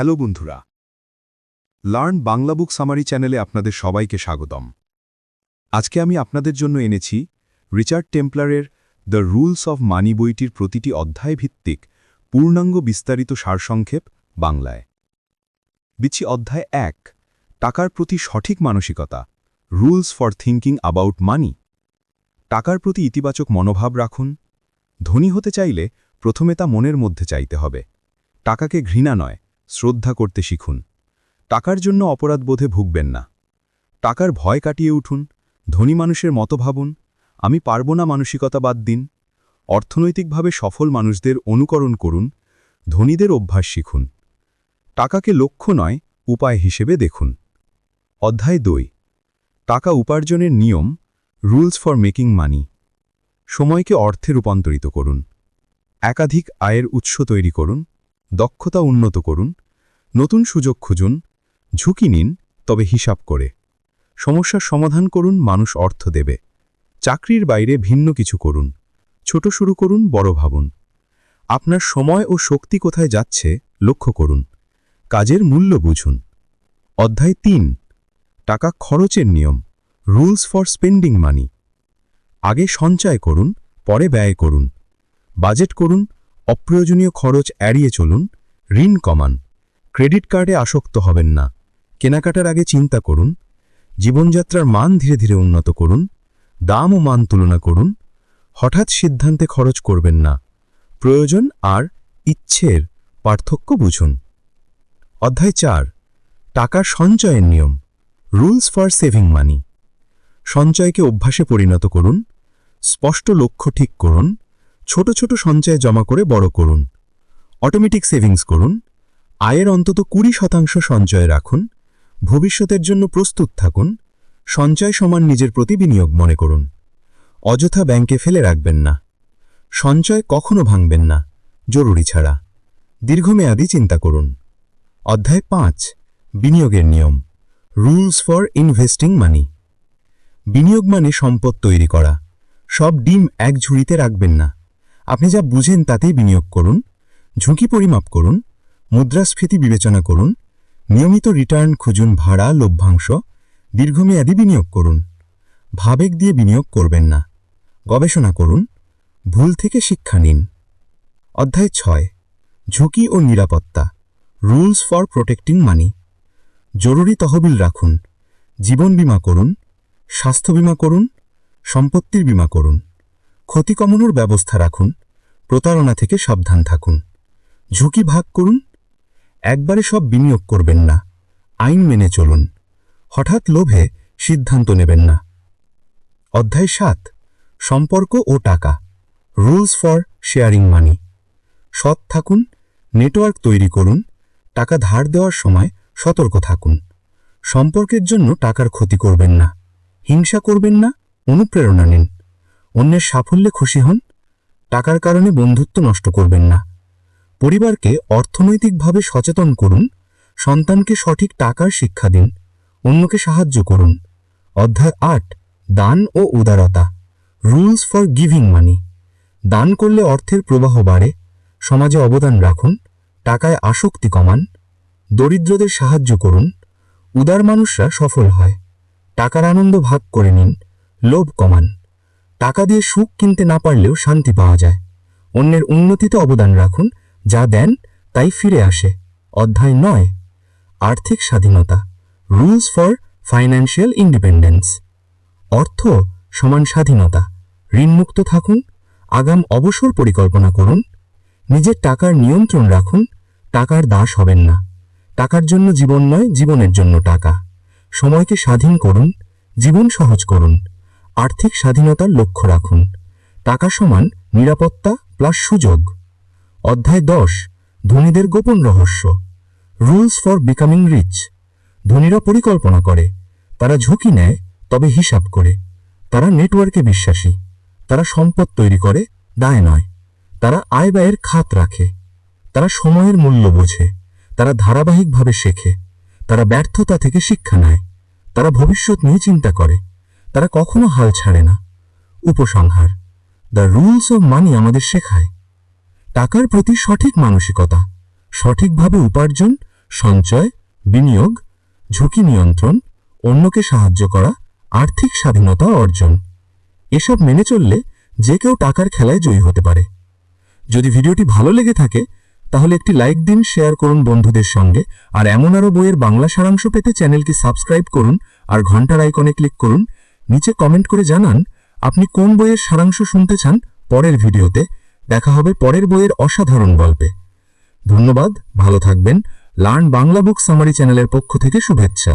Hello বন্ধুরা। Learn Bangla বুক summary চ্যানেলে আপনাদের সবাইকে স্বাগতম। আজকে আমি আপনাদের জন্য এনেছি রিচার্ড টেম্পলারের দ্য রুলস অফ মানি বইটির প্রতিটি অধ্যায় ভিত্তিক পূর্ণাঙ্গ বিস্তারিত সারসংক্ষেপ বাংলায়। দিচ্ছি অধ্যায় এক, টাকার প্রতি সঠিক মানসিকতা, rules for thinking about money. টাকার প্রতি ইতিবাচক মনোভাব রাখুন। ধনী হতে চাইলে প্রথমে তা মনের মধ্যে চাইতে হবে। টাকাকে ঘৃণা নয় শ্রদ্ধা করতে শিখুন। টাকার জন্য অপরাধবোধে ভুগবেন না। টাকার ভয় কাটিয়ে উঠুন, ধনী মানুষের মতো ভাবুন, আমি পারব না মানসিকতা বাদ দিন, অর্থনৈতিকভাবে সফল মানুষদের অনুকরণ করুন, ধনীদের অভ্যাস শিখুন। টাকাকে লক্ষ্য নয়, উপায় হিসেবে দেখুন। অধ্যায় দুই। টাকা উপার্জনের নিয়ম, রুলস ফর মেকিং মানি। সময়কে অর্থে রূপান্তরিত করুন। একাধিক আয়ের উৎস তৈরি করুন, দক্ষতা উন্নত করুন নতুন সুযোগ খুঁজুন, ঝুঁকি নিন, তবে হিসাব করে। সমস্যার সমাধান করুন, মানুষ অর্থ দেবে। চাকরির বাইরে ভিন্ন কিছু করুন। ছোট শুরু করুন, বড় ভাবুন। আপনার সময় ও শক্তি কোথায় যাচ্ছে, লক্ষ্য করুন। কাজের মূল্য বুঝুন। অধ্যায় তিন, টাকা খরচের নিয়ম রুলস ফর স্পেন্ডিং মানি আগে সঞ্চয় করুন, পরে ব্যয় করুন। বাজেট করুন, অপ্রয়োজনীয় খরচ এড়িয়ে চলুন, ঋণ কমান। ক্রেডিট কার্ডে আসক্ত হবেন না। কেনাকাটার আগে চিন্তা করুন, জীবনযাত্রার মান ধীরে ধীরে উন্নত করুন, দাম ও মান তুলনা করুন, হঠাৎ সিদ্ধান্তে খরচ করবেন না। প্রয়োজন আর ইচ্ছের পার্থক্য বুঝুন। অধ্যায় চার টাকা সঞ্চয়ের নিয়ম, রুলস ফর সেভিং মানি। সঞ্চয়কে অভ্যাসে পরিণত করুন, স্পষ্ট লক্ষ্য ঠিক করুন, ছোট ছোট সঞ্চয় জমা করে বড় করুন, অটোমেটিক সেভিংস করুন আয়ের অন্তত কুড়ি শতাংশ সঞ্চয় রাখুন, ভবিষ্যতের জন্য প্রস্তুত থাকুন, সঞ্চয় সমান নিজের প্রতি বিনিয়োগ মনে করুন। অযথা ব্যাংকে ফেলে রাখবেন না। সঞ্চয় কখনো ভাঙবেন না, জরুরি ছাড়া। দীর্ঘমেয়াদী চিন্তা করুন। অধ্যায় পাঁচ, বিনিয়োগের নিয়ম। Rules for investing money. বিনিয়োগ মানে সম্পদ তৈরি করা। সব ডিম এক ঝুড়িতে রাখবেন না। আপনি যা বুঝেন তাতেই বিনিয়োগ করুন, ঝুঁকি পরিমাপ করুন মুদ্রাস্ফীতি বিবেচনা করুন, নিয়মিত রিটার্ন খুঁজুন ভাড়া, লভ্যাংশ, দীর্ঘমেয়াদী বিনিয়োগ করুন। ভাবেগ দিয়ে বিনিয়োগ করবেন না। গবেষণা করুন, ভুল থেকে শিক্ষা নিন। অধ্যায় ছয়, ঝুঁকি ও নিরাপত্তা রুলস ফর প্রোটেক্টিং মানি জরুরি তহবিল রাখুন, জীবন বীমা করুন, স্বাস্থ্য বীমা করুন, সম্পত্তির বীমা করুন। ক্ষতি কমানোর ব্যবস্থা রাখুন, প্রতারণা থেকে সাবধান থাকুন। ঝুঁকি ভাগ করুন একবারে সব বিনিয়োগ করবেন না। আইন মেনে চলুন। হঠাৎ লোভে সিদ্ধান্ত নেবেন না। অধ্যায় সাত, সম্পর্ক ও টাকা। Rules for sharing money. সৎ থাকুন, নেটওয়ার্ক তৈরি করুন, টাকা ধার দেওয়ার সময় সতর্ক থাকুন। সম্পর্কের জন্য টাকার ক্ষতি করবেন না। হিংসা করবেন না, অনুপ্রেরণা নিন। অন্যের সাফল্যে খুশি হন, টাকার কারণে বন্ধুত্ব নষ্ট করবেন না। পরিবারকে অর্থনৈতিকভাবে সচেতন করুন, সন্তানকে সঠিক টাকার শিক্ষা দিন, অন্যকে সাহায্য করুন। অধ্যায় আট, দান ও উদারতা। রুলস ফর গিভিং মানি দান করলে অর্থের প্রবাহ বাড়ে, সমাজে অবদান রাখুন, টাকায় আসক্তি কমান, দরিদ্রদের সাহায্য করুন, উদার মানুষরা সফল হয়, টাকার আনন্দ ভাগ করে নিন, লোভ কমান। টাকা দিয়ে সুখ কিনতে না পারলেও শান্তি পাওয়া যায়। অন্যের উন্নতিতে অবদান রাখুন যা দেন তাই ফিরে আসে। অধ্যায় নয়, আর্থিক স্বাধীনতা রুলস ফর ফাইন্যান্সিয়াল ইন্ডিপেন্ডেন্স অর্থ সমান স্বাধীনতা, ঋণমুক্ত থাকুন, আগাম অবসর পরিকল্পনা করুন, নিজের টাকার নিয়ন্ত্রণ রাখুন, টাকার দাস হবেন না। টাকার জন্য জীবন নয়, জীবনের জন্য টাকা। সময়কে স্বাধীন করুন, জীবন সহজ করুন, আর্থিক স্বাধীনতার লক্ষ্য রাখুন। টাকা সমান নিরাপত্তা প্লাস সুযোগ। অধ্যায় দশ, ধনীদের গোপন রহস্য। রুলস ফর বিকামিং রিচ ধনীরা পরিকল্পনা করে, তারা ঝুঁকি নেয়, তবে হিসাব করে। তারা নেটওয়ার্কে বিশ্বাসী। তারা সম্পদ তৈরি করে, দায় নয়। তারা আয় ব্যয়ের খাত রাখে। তারা সময়ের মূল্য বোঝে। তারা ধারাবাহিকভাবে শেখে। তারা ব্যর্থতা থেকে শিক্ষা নেয়। তারা ভবিষ্যৎ নিয়ে চিন্তা করে। তারা কখনো হাল ছাড়ে না। উপসংহার। দ্য রুলস অব মানি আমাদের শেখায়। টাকার প্রতি সঠিক মানসিকতা, সঠিকভাবে উপার্জন, সঞ্চয়, বিনিয়োগ, ঝুঁকি নিয়ন্ত্রণ, অন্যকে সাহায্য করা, আর্থিক স্বাধীনতা অর্জন। এসব মেনে চললে যে কেউ টাকার খেলায় জয়ী হতে পারে। যদি ভিডিওটি ভালো লেগে থাকে, তাহলে একটি লাইক দিন, শেয়ার করুন বন্ধুদের সঙ্গে, আর এমন আরও বইয়ের বাংলা সারাংশ পেতে চ্যানেলটি সাবস্ক্রাইব করুন আর ঘণ্টার আইকনে ক্লিক করুন। নিচে কমেন্ট করে জানান, আপনি কোন বইয়ের সারাংশ শুনতে চান পরের ভিডিওতে। দেখা হবে পরের বইয়ের অসাধারণ গল্পে। ধন্যবাদ, ভালো থাকবেন। লার্ন বাংলা বুক সামারি চ্যানেলের পক্ষ থেকে শুভেচ্ছা।